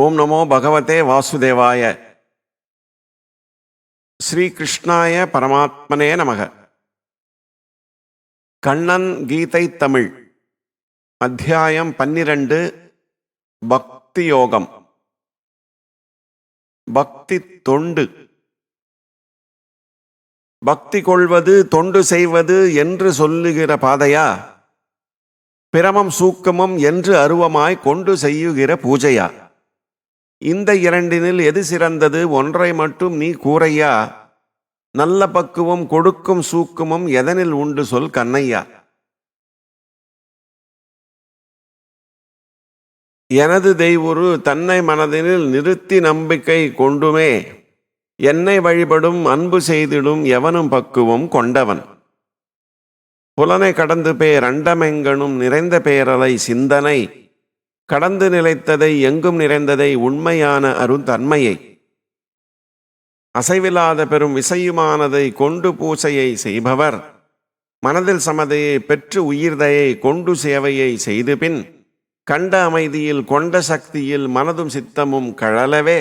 ஓம் நமோ பகவதே வாசுதேவாய. ஸ்ரீகிருஷ்ணாய பரமாத்மனே நமக. கண்ணன் கீதை தமிழ். அத்தியாயம் பன்னிரண்டு பக்தி யோகம். பக்தி தொண்டு. பக்தி கொள்வது தொண்டு செய்வது என்று சொல்லுகிற பாதையா? பிரமம் சூக்கமும் என்று அருவமாய் கொண்டு செய்யுகிற பூஜையா? இந்த இரண்டினில் எது சிறந்தது? ஒன்றை மட்டும் நீ கூறையா? நல்ல பக்குவம் கொடுக்கும் சூக்குமம் எதனில் உண்டு சொல் கண்ணையா? எனது தெய்வுரு தன்னை மனதினில் நிறுத்தி நம்பிக்கை கொண்டுமே என்னை வழிபடும் அன்பு செய்திடும் எவனும் பக்குவம் கொண்டவன். புலனை கடந்து பேர் அண்டமெங்கனும் நிறைந்த பேரலை சிந்தனை கடந்து நிலைத்ததை எங்கும் நிறைந்ததை உண்மையான அருந்தன்மையை அசைவில்லாத பெரும் விசையுமானதை கொண்டு பூசையை செய்பவர். மனதில் சமதையை பெற்று உயிர்தையை கொண்டு சேவையை செய்து பின் கண்ட அமைதியில் கொண்ட சக்தியில் மனதும் சித்தமும் கழலவே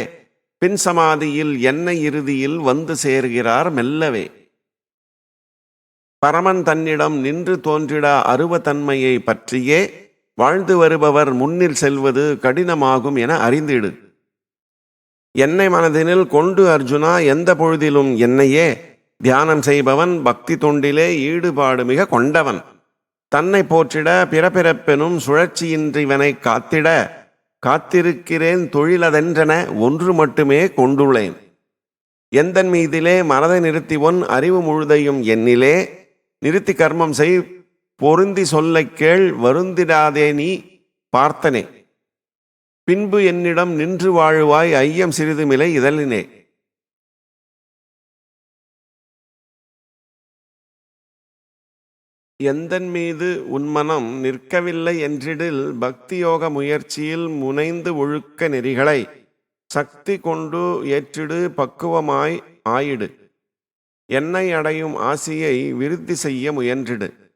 பின் சமாதியில் என்ன இறுதியில் வந்து சேர்கிறார் மெல்லவே. பரமன் தன்னிடம் நின்று தோன்றிட அருவத்தன்மையை பற்றியே வாழ்ந்து வருபவர் முன்னில் செல்வது கடினமாகும் என அறிந்திடு. என்னை மனதினில் கொண்டு அர்ஜுனா எந்த பொழுதிலும் என்னையே தியானம் செய்பவன் பக்தி தொண்டிலே ஈடுபாடு மிக கொண்டவன். தன்னை போற்றிட பிறப்பிறப்பெனும் சுழற்சியின்றிவனை காத்திட காத்திருக்கிறேன் தொழிலதென்றன ஒன்று மட்டுமே கொண்டுள்ளேன். எந்தன் மீதிலே மனதை நிறுத்தி ஒன் அறிவு முழுதையும் என்னிலே நிறுத்தி கர்மம் செய் பொருந்தி சொல்ல கேள் வருந்திடாதே நீ பார்த்தனே. பின்பு என்னிடம் நின்று வாழுவாய் ஐயம் சிறிதுமில்லை இதழினே. எந்தன் மீது உன்மனம் நிற்கவில்லை என்றிடில் பக்தி யோக முயற்சியில் முனைந்து ஒழுக்க நெறிகளை சக்தி கொண்டு ஏற்றிடு பக்குவமாய் ஆயிடு. என்னை அடையும் ஆசியை விருத்தி செய்ய முயன்றிடு.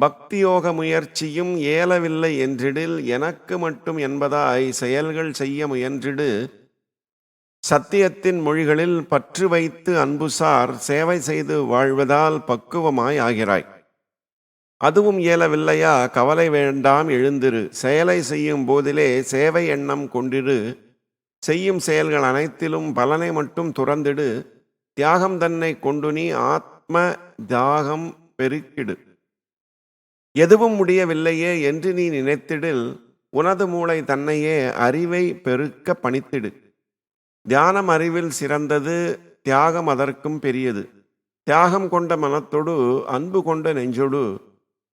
பக்தியோக முயற்சியும் ஏலவில்லை என்றிடில் எனக்கு மட்டும் என்பதாய் செயல்கள் செய்ய முயன்றிடு. சத்தியத்தின் மொழிகளில் பற்று வைத்து அன்புசார் சேவை செய்து வாழ்வதால் பக்குவமாய் ஆகிறாய். அதுவும் இயலவில்லையா கவலை வேண்டாம் எழுந்திரு. செயலை செய்யும் போதிலே சேவை எண்ணம் கொண்டிரு. செய்யும் செயல்கள் அனைத்திலும் பலனை மட்டும் துறந்திடு. தியாகம் தன்னை கொண்டு நீ ஆத்ம தியாகம் பெருக்கிடு. எதுவும் முடியவில்லையே என்று நீ நினைத்திடில் உனது மூளை தன்னையே அறிவை பெருக்க பணித்திடு. தியானம் அறிவில் சிறந்தது தியாகம் அதற்கும் பெரியது. தியாகம் கொண்ட மனத்தொடு அன்பு கொண்ட நெஞ்சொடு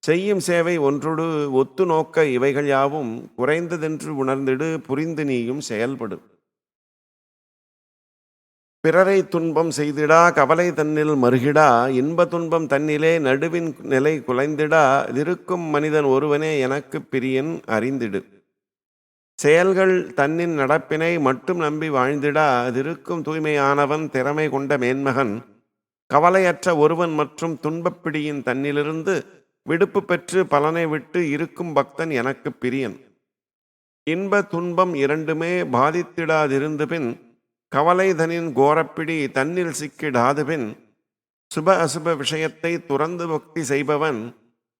செய்யும் சேவை ஒன்றொடு ஒத்து நோக்க இவைகள் யாவும் குறைந்ததென்று உணர்ந்திடு புரிந்து நீயும் செயல்படு. பிறரை துன்பம் செய்திடா கவலை தன்னில் மறுகிடா இன்ப துன்பம் தன்னிலே நடுவின் நிலை குலைந்திடா இருக்கும் மனிதன் ஒருவனே எனக்கு பிரியன் அறிந்திடு. செயல்கள் தன்னின் நடப்பினை மட்டும் நம்பி வாழ்ந்திடா அதிருக்கும் தூய்மையானவன் திறமை கொண்ட மேன்மகன். கவலையற்ற ஒருவன் மற்றும் துன்பப்பிடியின் தன்னிலிருந்து விடுப்பு பெற்று பலனை விட்டு இருக்கும் பக்தன் எனக்கு பிரியன். இன்ப துன்பம் இரண்டுமே பாதித்திடாதிருந்து பின் கவலைதனின் கோரப்பிடி தன்னில் சிக்கிடாது பின் சுப அசுப விஷயத்தை துறந்து பக்தி செய்பவன்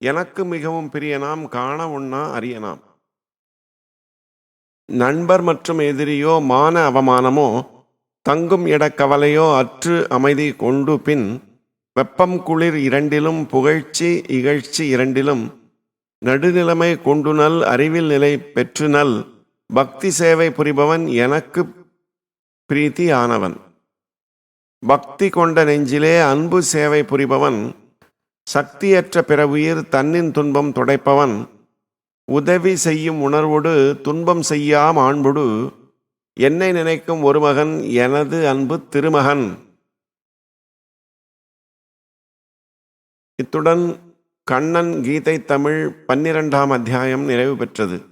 எனக்கு மிகவும் பிரியனாம் காண உண்ணா அறியனாம் நண்பர் மற்றும் எதிரியோ மான அவமானமோ தங்கும் இடக்கவலையோ அற்று அமைதி கொண்டு பின் வெப்பம் குளிர் இரண்டிலும் புகழ்ச்சி இகழ்ச்சி இரண்டிலும் நடுநிலைமை கொண்டுனல் அறிவில் நிலை பெற்றுனல் பக்தி சேவை புரிபவன் எனக்கு பிரீத்தி ஆனவன் பக்தி கொண்ட நெஞ்சிலே அன்பு சேவை புரிபவன் சக்தியற்ற பிறவுயிர் தன்னின் துன்பம் துடைப்பவன் உதவி செய்யும் உணர்வோடு துன்பம் செய்யாம் ஆண்பொடு என்னை நினைக்கும் ஒரு மகன் எனது அன்பு திருமகன். இத்துடன் கண்ணன் கீதை தமிழ் பன்னிரெண்டாம் அத்தியாயம் நிறைவு பெற்றது.